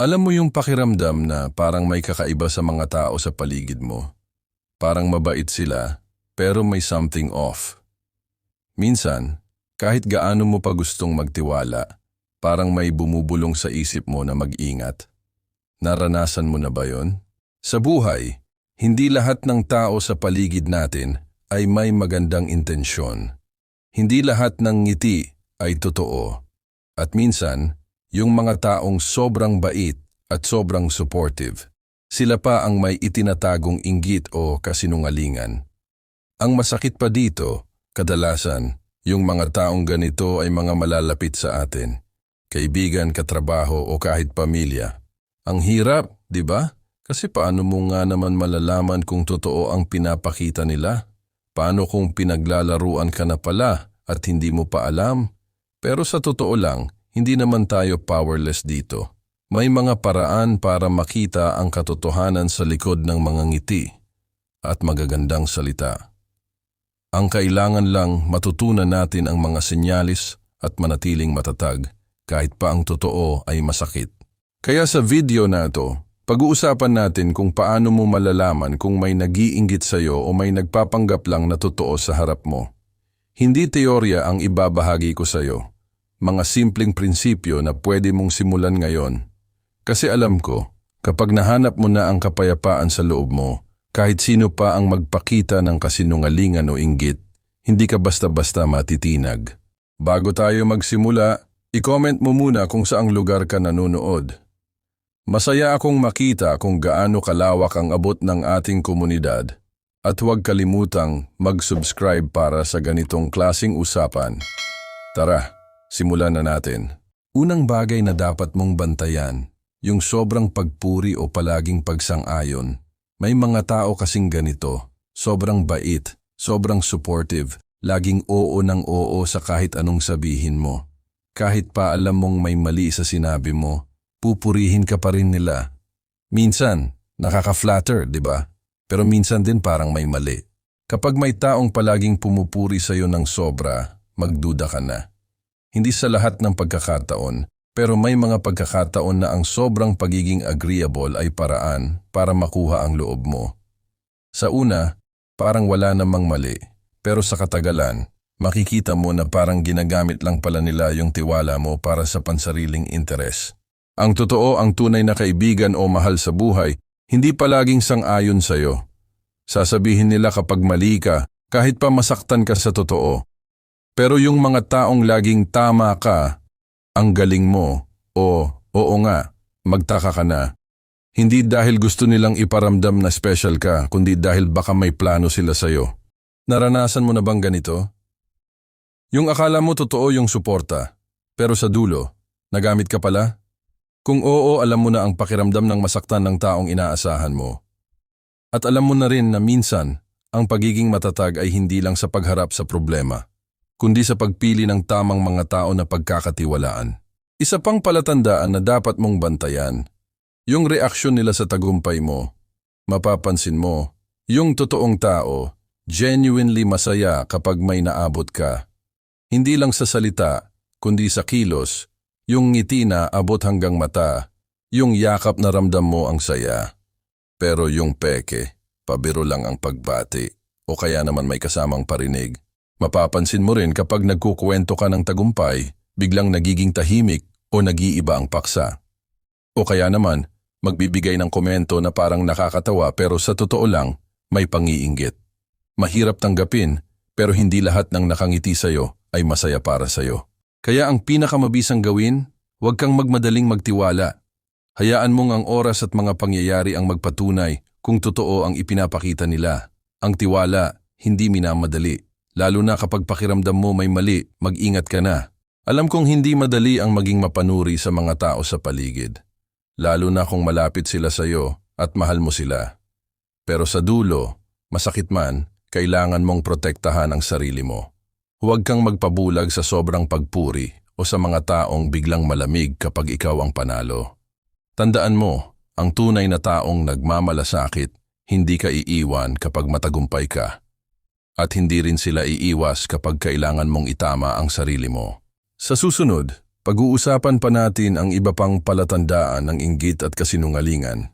Alam mo yung pakiramdam na parang may kakaiba sa mga tao sa paligid mo. Parang mabait sila, pero may something off. Minsan, kahit gaano mo pa gustong magtiwala, parang may bumubulong sa isip mo na mag-ingat. Naranasan mo na ba yon? Sa buhay, hindi lahat ng tao sa paligid natin ay may magandang intensyon. Hindi lahat ng ngiti ay totoo. At minsan, yung mga taong sobrang bait at sobrang supportive, sila pa ang may itinatagong inggit o kasinungalingan. Ang masakit pa dito, kadalasan, yung mga taong ganito ay mga malalapit sa atin. Kaibigan, katrabaho o kahit pamilya. Ang hirap, di ba? Kasi paano mo nga naman malalaman kung totoo ang pinapakita nila? Paano kung pinaglalaruan ka na pala at hindi mo pa alam? Pero sa totoo lang, hindi naman tayo powerless dito. May mga paraan para makita ang katotohanan sa likod ng mga ngiti at magagandang salita. Ang kailangan lang matutunan natin ang mga senyalis at manatiling matatag kahit pa ang totoo ay masakit. Kaya sa video na to, pag-uusapan natin kung paano mo malalaman kung may nag-iinggit sa'yo o may nagpapanggap lang na totoo sa harap mo. Hindi teorya ang ibabahagi ko sa'yo. Mga simpleng prinsipyo na pwede mong simulan ngayon. Kasi alam ko, kapag nahanap mo na ang kapayapaan sa loob mo, kahit sino pa ang magpakita ng kasinungalingan o inggit, hindi ka basta-basta matitinag. Bago tayo magsimula, i-comment mo muna kung saang lugar ka nanonood. Masaya akong makita kung gaano kalawak ang abot ng ating komunidad at huwag kalimutang mag-subscribe para sa ganitong klasing usapan. Tara, simulan na natin. Unang bagay na dapat mong bantayan, yung sobrang pagpuri o palaging pagsang-ayon. May mga tao kasing ganito, sobrang bait, sobrang supportive, laging oo ng oo sa kahit anong sabihin mo. Kahit pa alam mong may mali sa sinabi mo, pupurihin ka pa rin nila. Minsan, nakaka-flatter, di ba? Pero minsan din parang may mali. Kapag may taong palaging pumupuri sa'yo ng sobra, magduda ka na. Hindi sa lahat ng pagkakataon, pero may mga pagkakataon na ang sobrang pagiging agreeable ay paraan para makuha ang loob mo. Sa una, parang wala namang mali, pero sa katagalan, makikita mo na parang ginagamit lang pala nila yung tiwala mo para sa pansariling interes. Ang totoo ang tunay na kaibigan o mahal sa buhay, hindi palaging sang-ayon sa'yo. Sasabihin nila kapag mali ka, kahit pa masaktan ka sa totoo. Pero yung mga taong laging tama ka, ang galing mo, o oo nga, magtaka ka na. Hindi dahil gusto nilang iparamdam na special ka, kundi dahil baka may plano sila sa'yo. Naranasan mo na bang ganito? Yung akala mo totoo yung suporta, pero sa dulo, nagamit ka pala? Kung oo, alam mo na ang pakiramdam ng masaktan ng taong inaasahan mo. At alam mo na rin na minsan, ang pagiging matatag ay hindi lang sa pagharap sa problema, kundi sa pagpili ng tamang mga tao na pagkakatiwalaan. Isa pang palatandaan na dapat mong bantayan, yung reaksyon nila sa tagumpay mo. Mapapansin mo, yung totoong tao, genuinely masaya kapag may naabot ka. Hindi lang sa salita, kundi sa kilos, yung ngiti na abot hanggang mata, yung yakap na ramdam mo ang saya. Pero yung peke, pabiro lang ang pagbati, o kaya naman may kasamang parinig. Mapapansin mo rin kapag nagkukwento ka ng tagumpay, biglang nagiging tahimik o nag-iiba ang paksa. O kaya naman, magbibigay ng komento na parang nakakatawa pero sa totoo lang, may pangiinggit. Mahirap tanggapin, pero hindi lahat ng nakangiti sa'yo ay masaya para sa'yo. Kaya ang pinakamabisang gawin, huwag kang magmadaling magtiwala. Hayaan mong ang oras at mga pangyayari ang magpatunay kung totoo ang ipinapakita nila. Ang tiwala, hindi minamadali. Lalo na kapag pakiramdam mo may mali, mag-ingat ka na. Alam kong hindi madali ang maging mapanuri sa mga tao sa paligid. Lalo na kung malapit sila sa iyo at mahal mo sila. Pero sa dulo, masakit man, kailangan mong protektahan ang sarili mo. Huwag kang magpabulag sa sobrang pagpuri o sa mga taong biglang malamig kapag ikaw ang panalo. Tandaan mo, ang tunay na taong nagmamalasakit, hindi ka iiwan kapag matagumpay ka. At hindi rin sila iiwas kapag kailangan mong itama ang sarili mo. Sa susunod, pag-uusapan pa natin ang iba pang palatandaan ng inggit at kasinungalingan.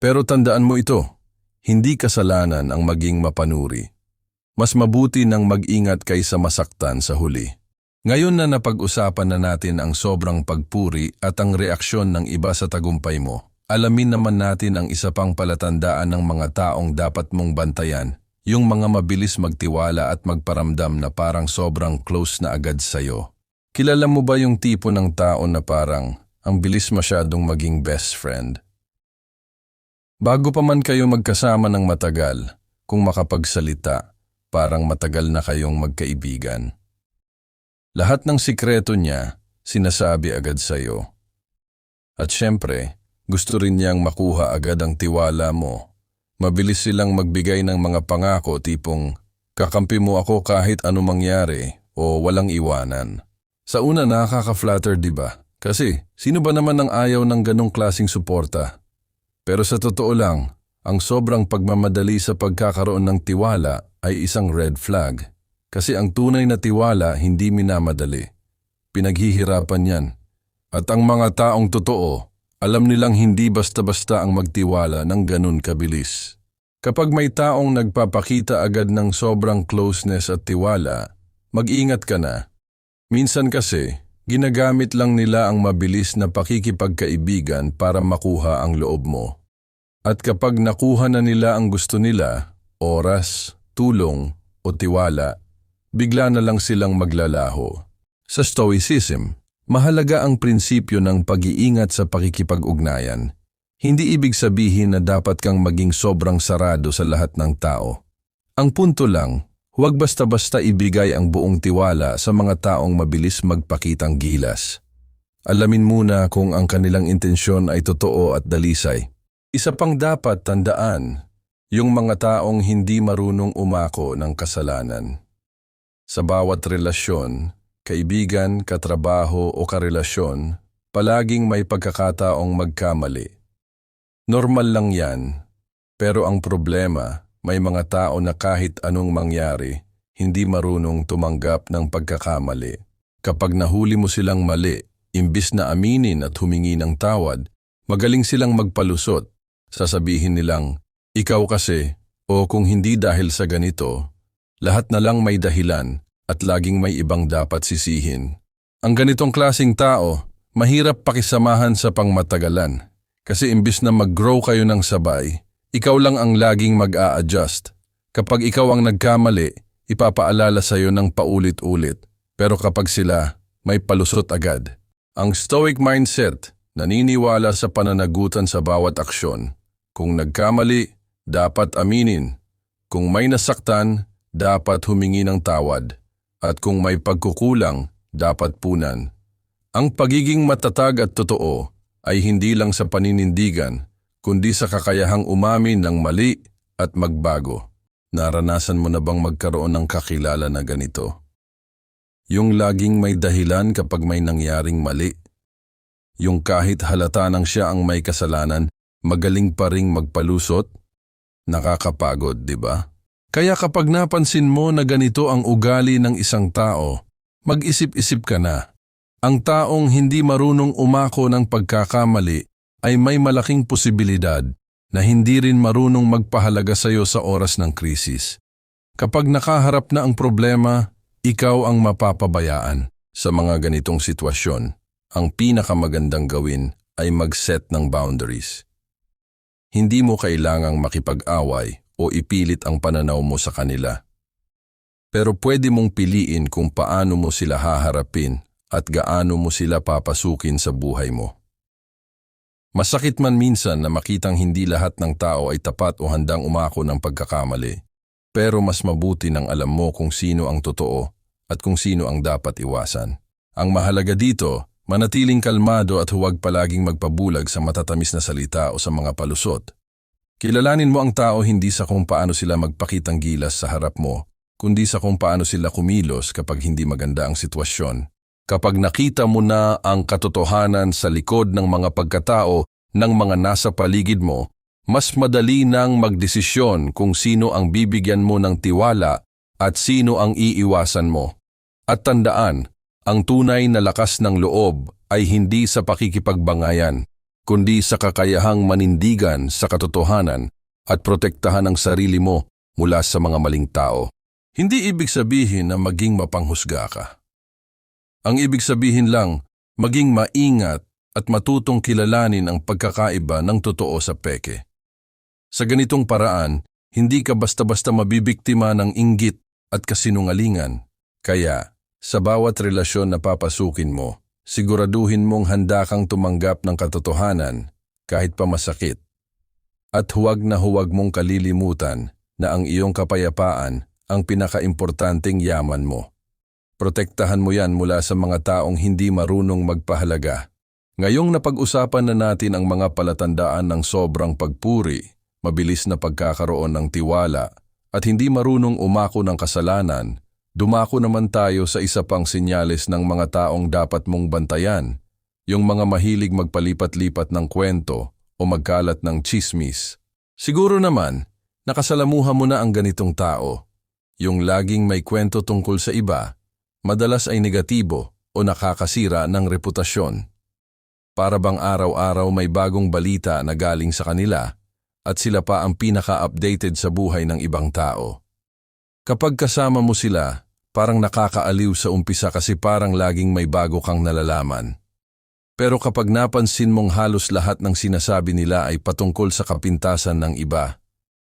Pero tandaan mo ito, hindi kasalanan ang maging mapanuri. Mas mabuti nang mag-ingat kaysa masaktan sa huli. Ngayon na napag-usapan na natin ang sobrang pagpuri at ang reaksyon ng iba sa tagumpay mo, alamin naman natin ang isa pang palatandaan ng mga taong dapat mong bantayan, yung mga mabilis magtiwala at magparamdam na parang sobrang close na agad sa'yo. Kilala mo ba yung tipo ng tao na parang ang bilis masyadong maging best friend? Bago pa man kayo magkasama ng matagal, kung makapagsalita, parang matagal na kayong magkaibigan. Lahat ng sikreto niya, sinasabi agad sa iyo. At syempre, gusto rin niyang makuha agad ang tiwala mo. Mabilis silang magbigay ng mga pangako tipong, kakampi mo ako kahit ano mangyari o walang iwanan. Sa una nakaka-flatter ba? Kasi sino ba naman ang ayaw ng ganong klasing suporta? Pero sa totoo lang, ang sobrang pagmamadali sa pagkakaroon ng tiwala ay isang red flag. Kasi ang tunay na tiwala hindi minamadali. Pinaghihirapan yan. At ang mga taong totoo, alam nilang hindi basta-basta ang magtiwala ng ganun kabilis. Kapag may taong nagpapakita agad ng sobrang closeness at tiwala, mag-ingat ka na. Minsan kasi, ginagamit lang nila ang mabilis na pakikipagkaibigan para makuha ang loob mo. At kapag nakuha na nila ang gusto nila, oras, tulong o tiwala, bigla na lang silang maglalaho. Sa Stoicism, mahalaga ang prinsipyo ng pag-iingat sa pakikipag-ugnayan. Hindi ibig sabihin na dapat kang maging sobrang sarado sa lahat ng tao. Ang punto lang, huwag basta-basta ibigay ang buong tiwala sa mga taong mabilis magpakitang gilas. Alamin muna kung ang kanilang intensyon ay totoo at dalisay. Isa pang dapat tandaan, yung mga taong hindi marunong umako ng kasalanan. Sa bawat relasyon, kaibigan, katrabaho o karelasyon, palaging may pagkakataong magkamali. Normal lang yan, pero ang problema, may mga tao na kahit anong mangyari, hindi marunong tumanggap ng pagkakamali. Kapag nahuli mo silang mali, imbis na aminin at humingi ng tawad, magaling silang magpalusot. Sasabihin nilang, ikaw kasi, o kung hindi dahil sa ganito, lahat na lang may dahilan at laging may ibang dapat sisihin. Ang ganitong klasing tao, mahirap pakisamahan sa pangmatagalan. Kasi imbis na mag-grow kayo ng sabay, ikaw lang ang laging mag-a-adjust. Kapag ikaw ang nagkamali, ipapaalala sa iyo ng paulit-ulit. Pero kapag sila, may palusot agad. Ang stoic mindset, naniniwala sa pananagutan sa bawat aksyon. Kung nagkamali, dapat aminin. Kung may nasaktan, dapat humingi ng tawad. At kung may pagkukulang, dapat punan. Ang pagiging matatag at totoo ay hindi lang sa paninindigan, kundi sa kakayahang umamin ng mali at magbago. Naranasan mo na bang magkaroon ng kakilala na ganito? Yung laging may dahilan kapag may nangyaring mali. Yung kahit halata nang siya ang may kasalanan, magaling pa ring magpalusot? Nakakapagod, di ba? Kaya kapag napansin mo na ganito ang ugali ng isang tao, mag-isip-isip ka na. Ang taong hindi marunong umako ng pagkakamali ay may malaking posibilidad na hindi rin marunong magpahalaga sa iyo sa oras ng krisis. Kapag nakaharap na ang problema, ikaw ang mapapabayaan. Sa mga ganitong sitwasyon, ang pinakamagandang gawin ay mag-set ng boundaries. Hindi mo kailangang makipag-away o ipilit ang pananaw mo sa kanila. Pero pwede mong piliin kung paano mo sila haharapin at gaano mo sila papasukin sa buhay mo. Masakit man minsan na makitang hindi lahat ng tao ay tapat o handang umako ng pagkakamali, pero mas mabuti nang alam mo kung sino ang totoo at kung sino ang dapat iwasan. Ang mahalaga dito, manatiling kalmado at huwag palaging magpabulag sa matatamis na salita o sa mga palusot. Kilalanin mo ang tao hindi sa kung paano sila magpakitang gilas sa harap mo, kundi sa kung paano sila kumilos kapag hindi maganda ang sitwasyon. Kapag nakita mo na ang katotohanan sa likod ng mga pagkatao ng mga nasa paligid mo, mas madali nang magdesisyon kung sino ang bibigyan mo ng tiwala at sino ang iiwasan mo. At tandaan, Ang tunay na lakas ng loob ay hindi sa pakikipagbangayan, kundi sa kakayahang manindigan sa katotohanan at protektahan ang sarili mo mula sa mga maling tao. Hindi ibig sabihin na maging mapanghusga ka. Ang ibig sabihin lang, maging maingat at matutong kilalanin ang pagkakaiba ng totoo sa peke. Sa ganitong paraan, hindi ka basta-basta mabibiktima ng inggit at kasinungalingan. Kaya, sa bawat relasyon na papasukin mo, siguraduhin mong handa kang tumanggap ng katotohanan kahit pa masakit. At huwag na huwag mong kalilimutan na ang iyong kapayapaan ang pinakaimportanteng yaman mo. Protektahan mo yan mula sa mga taong hindi marunong magpahalaga. Ngayong napag-usapan na natin ang mga palatandaan ng sobrang pagpuri, mabilis na pagkakaroon ng tiwala, at hindi marunong umako ng kasalanan, dumako naman tayo sa isa pang sinyales ng mga taong dapat mong bantayan, yung mga mahilig magpalipat-lipat ng kwento o magkalat ng chismis. Siguro naman, nakasalamuha mo na ang ganitong tao, yung laging may kwento tungkol sa iba, madalas ay negatibo o nakakasira ng reputasyon. Para bang araw-araw may bagong balita na galing sa kanila at sila pa ang pinaka-updated sa buhay ng ibang tao. Kapag kasama mo sila, parang nakakaaliw sa umpisa kasi parang laging may bago kang nalalaman. Pero kapag napansin mong halos lahat ng sinasabi nila ay patungkol sa kapintasan ng iba,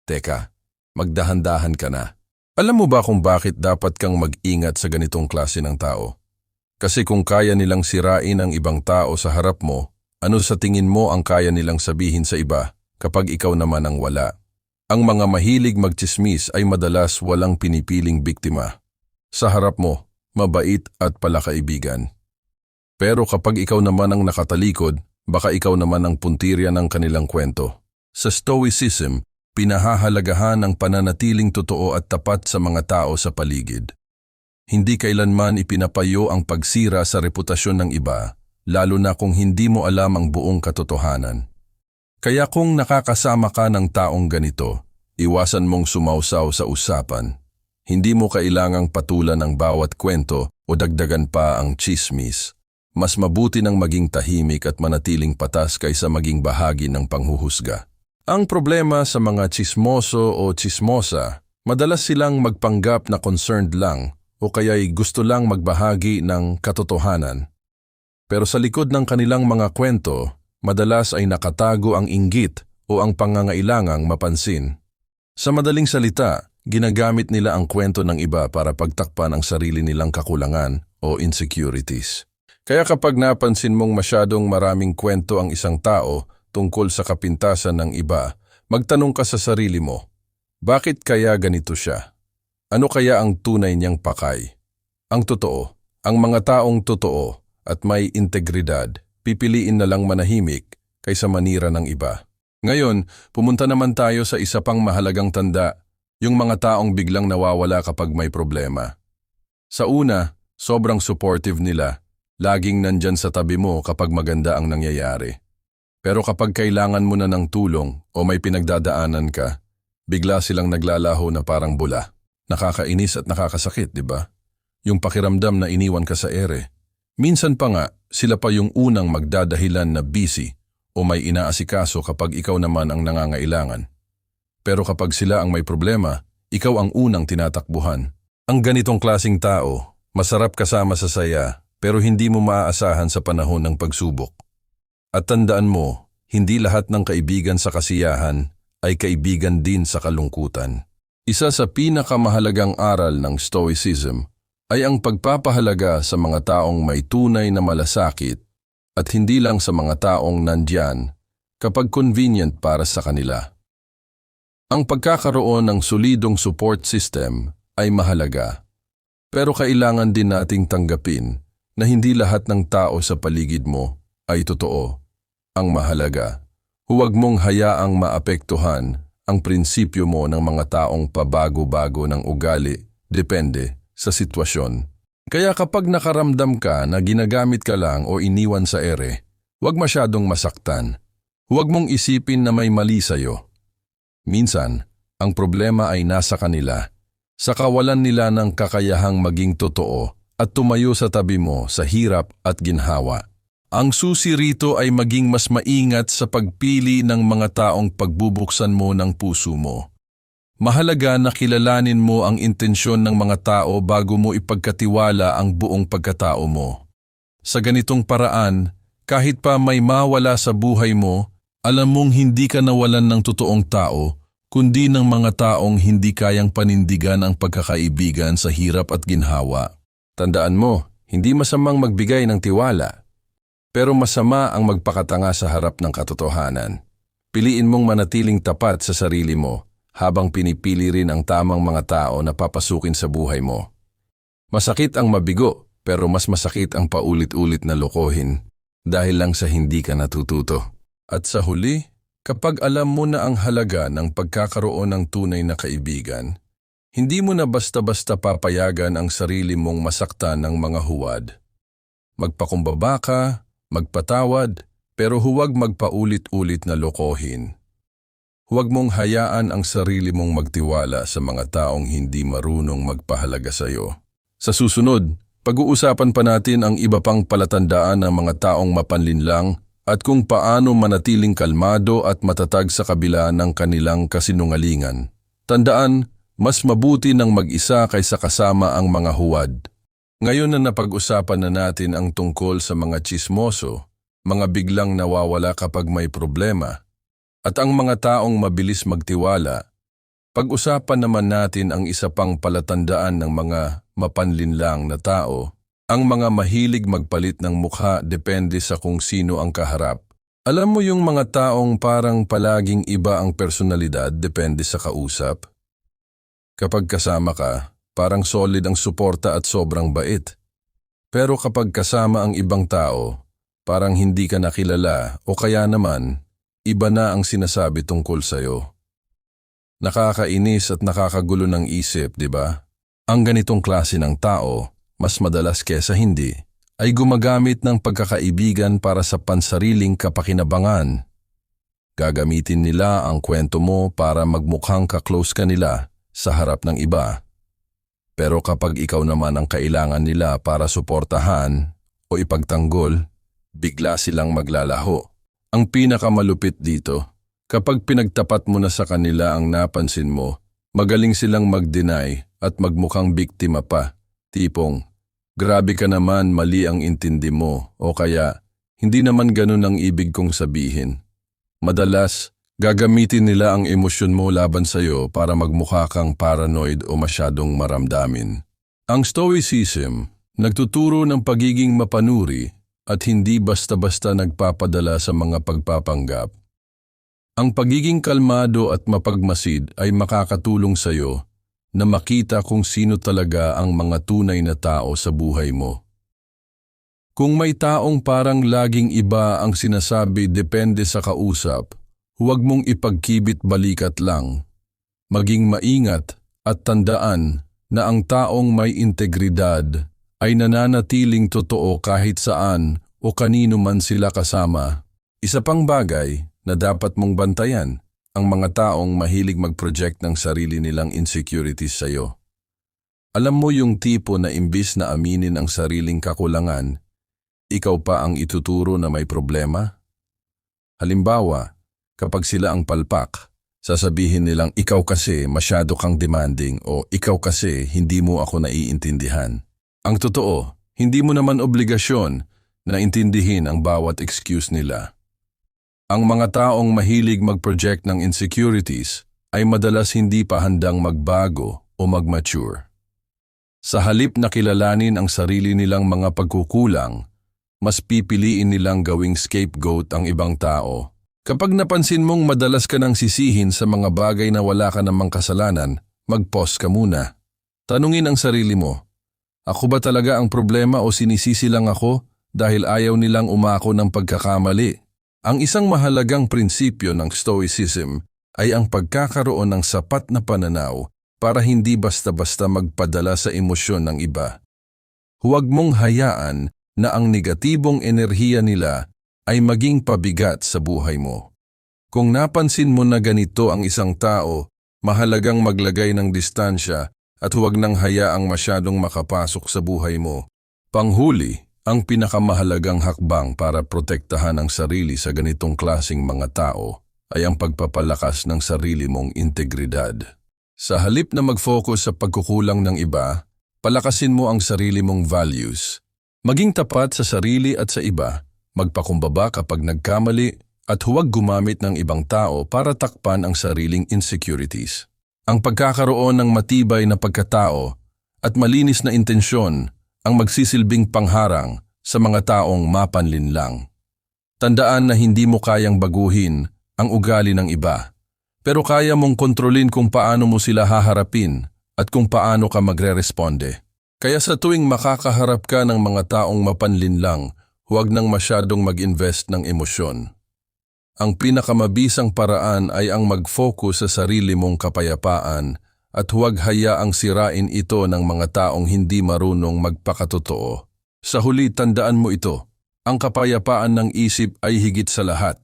teka, magdahan-dahan ka na. Alam mo ba kung bakit dapat kang mag-ingat sa ganitong klase ng tao? Kasi kung kaya nilang sirain ang ibang tao sa harap mo, ano sa tingin mo ang kaya nilang sabihin sa iba kapag ikaw naman ang wala? Ang mga mahilig magchismis ay madalas walang pinipiling biktima. Sa harap mo, mabait at palakaibigan. Pero kapag ikaw naman ang nakatalikod, baka ikaw naman ang puntirya ng kanilang kwento. Sa Stoicism, pinahahalagahan ang pananatiling totoo at tapat sa mga tao sa paligid. Hindi kailanman ipinapayo ang pagsira sa reputasyon ng iba, lalo na kung hindi mo alam ang buong katotohanan. Kaya kung nakakasama ka ng taong ganito, iwasan mong sumausaw sa usapan. Hindi mo kailangang patulan ang bawat kwento o dagdagan pa ang chismis. Mas mabuti nang maging tahimik at manatiling patas kaysa maging bahagi ng panghuhusga. Ang problema sa mga chismoso o chismosa, madalas silang magpanggap na concerned lang o kaya'y gusto lang magbahagi ng katotohanan. Pero sa likod ng kanilang mga kwento, madalas ay nakatago ang inggit o ang pangangailangang mapansin. Sa madaling salita, ginagamit nila ang kwento ng iba para pagtakpan ang sarili nilang kakulangan o insecurities. Kaya kapag napansin mong masyadong maraming kwento ang isang tao tungkol sa kapintasan ng iba, magtanong ka sa sarili mo, bakit kaya ganito siya? Ano kaya ang tunay niyang pakay? Ang totoo, ang mga taong totoo at may integridad, pipiliin na lang manahimik kaysa manira ng iba. Ngayon, pumunta naman tayo sa isa pang mahalagang tanda, yung mga taong biglang nawawala kapag may problema. Sa una, sobrang supportive nila, laging nandyan sa tabi mo kapag maganda ang nangyayari. Pero kapag kailangan mo na ng tulong o may pinagdadaanan ka, bigla silang naglalaho na parang bula. Nakakainis at nakakasakit, di ba? Yung pakiramdam na iniwan ka sa ere. Minsan pa nga, sila pa yung unang magdadahilan na busy o may inaasikaso kapag ikaw naman ang nangangailangan. Pero kapag sila ang may problema, ikaw ang unang tinatakbuhan. Ang ganitong klasing tao, masarap kasama sa saya pero hindi mo maaasahan sa panahon ng pagsubok. At tandaan mo, hindi lahat ng kaibigan sa kasiyahan ay kaibigan din sa kalungkutan. Isa sa pinakamahalagang aral ng Stoicism ay ang pagpapahalaga sa mga taong may tunay na malasakit at hindi lang sa mga taong nandyan kapag convenient para sa kanila. Ang pagkakaroon ng solidong support system ay mahalaga, pero kailangan din nating tanggapin na hindi lahat ng tao sa paligid mo ay totoo. Ang mahalaga, huwag mong hayaang maapektuhan ang prinsipyo mo ng mga taong pabago-bago ng ugali depende sa sitwasyon. Kaya kapag nakaramdam ka na ginagamit ka lang o iniwan sa ere, huwag masyadong masaktan. Huwag mong isipin na may mali sa'yo. Minsan, ang problema ay nasa kanila, sa kawalan nila ng kakayahang maging totoo at tumayo sa tabi mo sa hirap at ginhawa. Ang susi rito ay maging mas maingat sa pagpili ng mga taong pagbubuksan mo ng puso mo. Mahalaga na kilalanin mo ang intensyon ng mga tao bago mo ipagkatiwala ang buong pagkatao mo. Sa ganitong paraan, kahit pa may mawala sa buhay mo, alam mong hindi ka nawalan ng totoong tao, kundi ng mga taong hindi kayang panindigan ang pagkakaibigan sa hirap at ginhawa. Tandaan mo, hindi masamang magbigay ng tiwala, pero masama ang magpakatanga sa harap ng katotohanan. Piliin mong manatiling tapat sa sarili mo habang pinipili rin ang tamang mga tao na papasukin sa buhay mo. Masakit ang mabigo, pero mas masakit ang paulit-ulit na lokohin dahil lang sa hindi ka natututo. At sa huli, kapag alam mo na ang halaga ng pagkakaroon ng tunay na kaibigan, hindi mo na basta-basta papayagan ang sarili mong masaktan ng mga huwad. Magpakumbaba ka, magpatawad, pero huwag magpaulit-ulit na lokohin. Huwag mong hayaan ang sarili mong magtiwala sa mga taong hindi marunong magpahalaga sa iyo. Sa susunod, pag-uusapan pa natin ang iba pang palatandaan ng mga taong mapanlinlang at kung paano manatiling kalmado at matatag sa kabila ng kanilang kasinungalingan. Tandaan, mas mabuti ng mag-isa kaysa kasama ang mga huwad. Ngayon na napag-usapan na natin ang tungkol sa mga chismoso, mga biglang nawawala kapag may problema, at ang mga taong mabilis magtiwala, pag-usapan naman natin ang isa pang palatandaan ng mga mapanlinlang na tao, ang mga mahilig magpalit ng mukha depende sa kung sino ang kaharap. Alam mo yung mga taong parang palaging iba ang personalidad depende sa kausap? Kapag kasama ka, parang solid ang suporta at sobrang bait. Pero kapag kasama ang ibang tao, parang hindi ka nakilala o kaya naman, iba na ang sinasabi tungkol sa'yo. Nakakainis at nakakagulo ng isip, di ba? Ang ganitong klase ng tao, mas madalas kesa hindi, ay gumagamit ng pagkakaibigan para sa pansariling kapakinabangan. Gagamitin nila ang kwento mo para magmukhang kaklose ka nila sa harap ng iba. Pero kapag ikaw naman ang kailangan nila para suportahan o ipagtanggol, bigla silang maglalaho. Ang pinakamalupit dito, kapag pinagtapat mo na sa kanila ang napansin mo, magaling silang mag-deny at magmukhang biktima pa. Tipong, grabe ka naman mali ang intindi mo o kaya hindi naman ganun ang ibig kong sabihin. Madalas, gagamitin nila ang emosyon mo laban sa'yo para magmukha kang paranoid o masyadong maramdamin. Ang Stoicism, nagtuturo ng pagiging mapanuri at hindi basta-basta nagpapadala sa mga pagpapanggap. Ang pagiging kalmado at mapagmasid ay makakatulong sa iyo na makita kung sino talaga ang mga tunay na tao sa buhay mo. Kung may taong parang laging iba ang sinasabi depende sa kausap, huwag mong ipagkibit balikat lang. Maging maingat at tandaan na ang taong may integridad ay nananatiling totoo kahit saan o kanino man sila kasama. Isa pang bagay na dapat mong bantayan, ang mga taong mahilig mag-project ng sarili nilang insecurities sa iyo. Alam mo yung tipo na imbis na aminin ang sariling kakulangan, ikaw pa ang ituturo na may problema? Halimbawa, kapag sila ang palpak, sasabihin nilang ikaw kasi masyado kang demanding o ikaw kasi hindi mo ako naiintindihan. Ang totoo, hindi mo naman obligasyon na intindihin ang bawat excuse nila. Ang mga taong mahilig mag-project ng insecurities ay madalas hindi pa handang magbago o mag-mature. Sa halip na kilalanin ang sarili nilang mga pagkukulang, mas pipiliin nilang gawing scapegoat ang ibang tao. Kapag napansin mong madalas ka nang sisihin sa mga bagay na wala ka namang kasalanan, mag-pause ka muna. Tanungin ang sarili mo, ako ba talaga ang problema o sinisisi lang ako dahil ayaw nilang umako ng pagkakamali? Ang isang mahalagang prinsipyo ng Stoicism ay ang pagkakaroon ng sapat na pananaw para hindi basta-basta magpadala sa emosyon ng iba. Huwag mong hayaan na ang negatibong enerhiya nila ay maging pabigat sa buhay mo. Kung napansin mo na ganito ang isang tao, mahalagang maglagay ng distansya at huwag nang hayaang masyadong makapasok sa buhay mo. Panghuli, ang pinakamahalagang hakbang para protektahan ang sarili sa ganitong klasing mga tao ay ang pagpapalakas ng sarili mong integridad. Sa halip na mag-focus sa pagkukulang ng iba, palakasin mo ang sarili mong values. Maging tapat sa sarili at sa iba, magpakumbaba kapag nagkamali at huwag gumamit ng ibang tao para takpan ang sariling insecurities. Ang pagkakaroon ng matibay na pagkatao at malinis na intensyon ang magsisilbing pangharang sa mga taong mapanlinlang. Tandaan na hindi mo kayang baguhin ang ugali ng iba, pero kaya mong kontrolin kung paano mo sila haharapin at kung paano ka magre-responde. Kaya sa tuwing makakaharap ka ng mga taong mapanlinlang, huwag nang masyadong mag-invest ng emosyon. Ang pinakamabisang paraan ay ang mag-focus sa sarili mong kapayapaan at huwag hayaang sirain ito ng mga taong hindi marunong magpakatotoo. Sa huli tandaan mo ito, ang kapayapaan ng isip ay higit sa lahat.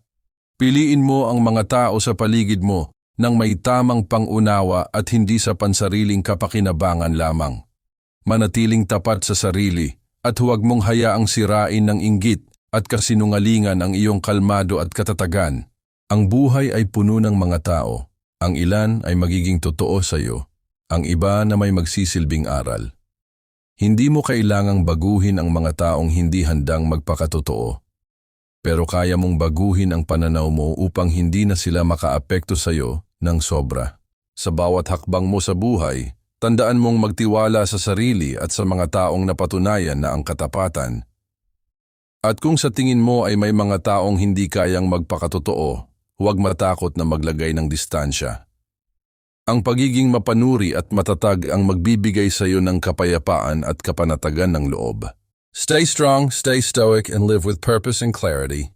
Piliin mo ang mga tao sa paligid mo nang may tamang pangunawa at hindi sa pansariling kapakinabangan lamang. Manatiling tapat sa sarili at huwag mong hayaang sirain ng inggit at kasinungalingan ang iyong kalmado at katatagan. Ang buhay ay puno ng mga tao. Ang ilan ay magiging totoo sa iyo. Ang iba na may magsisilbing aral. Hindi mo kailangang baguhin ang mga taong hindi handang magpakatotoo. Pero kaya mong baguhin ang pananaw mo upang hindi na sila makaapekto sa iyo ng sobra. Sa bawat hakbang mo sa buhay, tandaan mong magtiwala sa sarili at sa mga taong napatunayan na ang katapatan at kung sa tingin mo ay may mga taong hindi kayang magpakatotoo, huwag matakot na maglagay ng distansya. Ang pagiging mapanuri at matatag ang magbibigay sa iyo ng kapayapaan at kapanatagan ng loob. Stay strong, stay stoic, and live with purpose and clarity.